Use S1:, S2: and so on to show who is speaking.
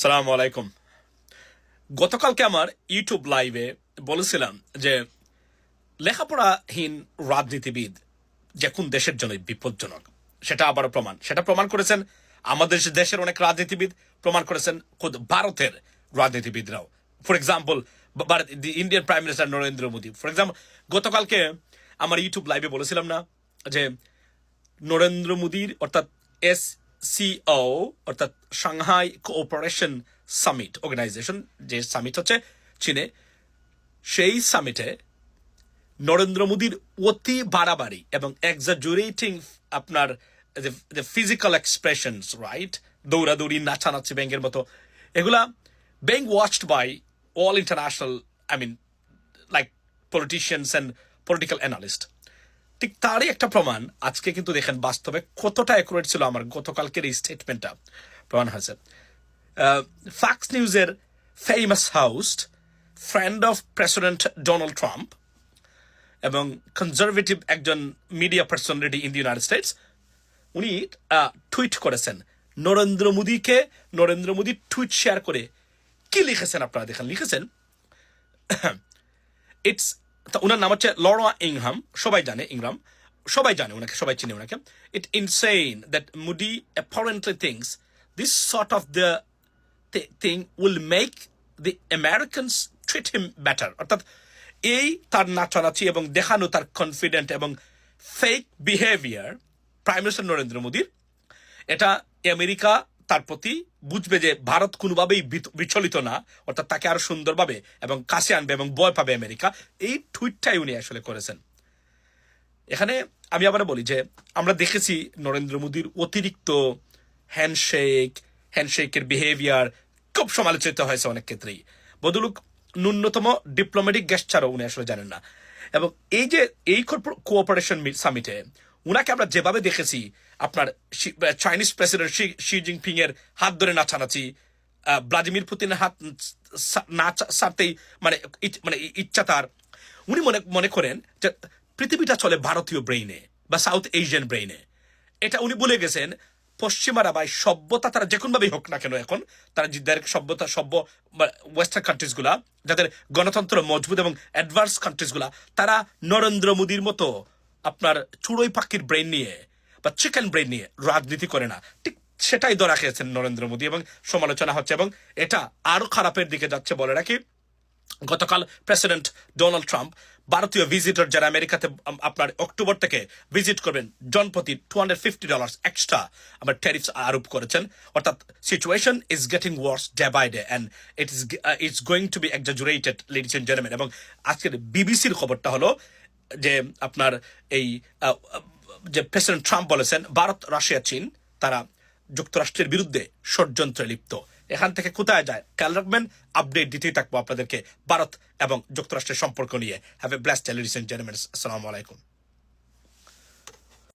S1: সালাম আলাইকুম। গতকালকে আমার ইউটিউব লাইভে বলেছিলাম যে লেখাপড়াহীন রাজনীতিবিদ যে কোন দেশের জন্য বিপজ্জনক, সেটা আবারও প্রমাণ। সেটা প্রমাণ করেছেন আমাদের দেশের অনেক রাজনীতিবিদ, প্রমাণ করেছেন খুদ ভারতের রাজনীতিবিদরাও। For example Indian prime minister Narendra Modi. For example গতকালকে আমার ইউটিউব লাইভে বলেছিলাম না যে নরেন্দ্র মোদীর অর্থাৎ এস সিও অর্থাৎ সাংহাই কোঅপারেশন সামিট অর্গানাইজেশন যে সামিট হচ্ছে চীনে, সেই সামিটে নরেন্দ্র মোদীর অতি বাড়াবাড়ি এবং এক্সাজুরেটিং আপনার ফিজিক্যাল এক্সপ্রেশনস রাইট দৌড়াদৌড়ি, নাচানাচি ব্যাংকের মতো। এগুলা bank watched by all international I mean like politicians and political analyst ঠিক তারই একটা প্রমাণ আজকে কিন্তু দেখেন বাস্তবে কতটা অ্যাকুরেট ছিল আমার গতকালকের এই স্টেটমেন্টটা প্রমাণ হয়েছে। ফ্যাক্স নিউজের famous host friend of president Donald Trump এবং কনজারভেটিভ একজন media personality in the United States উনি টুইট করেছেন। নরেন্দ্র মোদীকে, নরেন্দ্র মোদী টুইট শেয়ার করে কি লিখেছেন আপনারা দেখেন? লিখেছেন ইটস ওনার নাম হচ্ছে লরা ইংহাম, সবাই জানে ইংরাম, সবাই জানে ওনাকে সবাই চিনে ওনাকে it insane that Modi apparently thinks this sort of the thing will make the Americans treat him better অর্থাৎ এই তার নাচানাচি এবং দেখানো তার কনফিডেন্ট এবং fake behaviour prime minister Narendra মোদীর এটা আমেরিকা তার প্রতি বুঝবে যে ভারত কোনোভাবেই বিচলিত না, অর্থাৎ তাকে আরও সুন্দরভাবে এবং কাছে আনবে এবং বয় পাবে আমেরিকা। এই টুইটটাই উনি আসলে করেছেন। এখানে আমি আবার বলি যে, আমরা দেখেছি নরেন্দ্র মোদীর অতিরিক্ত হ্যান্ডশেক হ্যান্ডশেকের বিহেভিয়ার খুব সমালোচিত হয়েছে অনেক ক্ষেত্রেই। বদলুক ন্যূনতম ডিপ্লোম্যাটিক ছাড়াও উনি আসলে জানেন না। এবং এই যে এই কোঅপারেশন সামিটে উনাকে আমরা যেভাবে দেখেছি, আপনার Chinese president Xi Xi Jinping এর হাত ধরে নাচানাচি ভ্লাদিমির পুতিনের হাত না ছাড়তেই মানে মানে ইচ্ছা তার। উনি মনে মনে করেন যে পৃথিবীটা চলে ভারতীয় ব্রেইনে বা সাউথ এশিয়ান ব্রেইনে এটা উনি বলে গেছেন পশ্চিমারা বা সভ্যতা তারা যে কোনোভাবেই হোক না কেন এখন, তারা যাদের সভ্যতা, সভ্য ওয়েস্টার্ন কান্ট্রিজগুলা যাদের গণতন্ত্র মজবুত এবং অ্যাডভান্স কান্ট্রিজগুলা, তারা নরেন্দ্র মোদীর মতো আপনার চুড়োই পাখির ব্রেন নিয়ে বা চিকেন ব্রেন নিয়ে রাজনীতি করে না। ঠিক সেটাই ধরা খেয়েছেন নরেন্দ্র মোদী এবং সমালোচনা হচ্ছে এবং এটা আরও খারাপের দিকে যাচ্ছে বলে রাখি গতকাল প্রেসিডেন্ট ডোনাল্ড ট্রাম্প ভারতীয় ভিজিটর যারা আমেরিকাতে আপনার অক্টোবর থেকে ভিজিট করবেন, জনপ্রতি two hundred fifty dollar extra আমার ট্যারিফস আরোপ করেছেন। অর্থাৎ situation is getting worse day by day and it is it's going to be exaggerated ladies and gentleman এবং আজকের বিবিসির খবরটা হলো যে আপনার এই যে প্রেসিডেন্ট ট্রাম্প বলেছেন, ভারত, রাশিয়া, চীন, তারা যুক্তরাষ্ট্রের বিরুদ্ধে ষড়যন্ত্রে লিপ্ত। এখান থেকে কোথায় যায়? খেয়াল রাখবেন আপডেট দিতেই থাকব আপনাদেরকে ভারত এবং যুক্তরাষ্ট্রের সম্পর্ক নিয়ে। Have a blast television general আসসালামু আলাইকুম